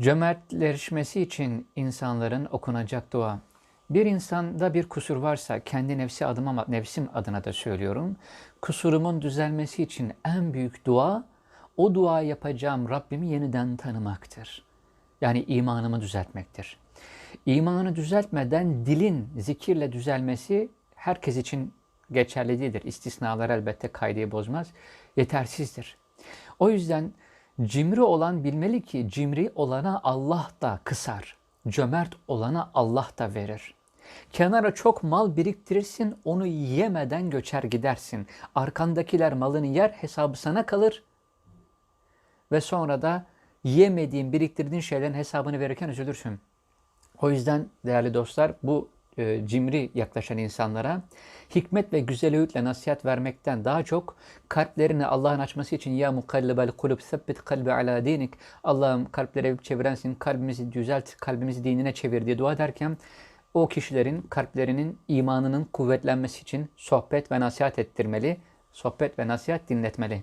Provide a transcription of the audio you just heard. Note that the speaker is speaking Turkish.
Cömertleşmesi için insanların okunacak dua. Bir insanda bir kusur varsa kendi nefsi adıma, nefsim adına da söylüyorum. Kusurumun düzelmesi için en büyük dua o dua yapacağım Rabbimi yeniden tanımaktır. Yani imanımı düzeltmektir. İmanı düzeltmeden dilin zikirle düzelmesi herkes için geçerli değildir. İstisnalar elbette kaydı bozmaz. Yetersizdir. O yüzden cimri olan bilmeli ki cimri olana Allah da kısar. Cömert olana Allah da verir. Kenara çok mal biriktirirsin, onu yemeden göçer gidersin. Arkandakiler malını yer, hesabı sana kalır. Ve sonra da yemediğin, biriktirdiğin şeylerin hesabını verirken üzülürsün. O yüzden değerli dostlar bu e, cimri yaklaşan insanlara hikmet ve güzel öğütle nasihat vermekten daha çok kalplerini Allah'ın açması için ya mukallibel kulub sebbit kalbi ala dinik Allah'ım kalpleri çevirensin kalbimizi düzelt kalbimizi dinine çevir diye dua ederken o kişilerin kalplerinin imanının kuvvetlenmesi için sohbet ve nasihat ettirmeli, sohbet ve nasihat dinletmeli.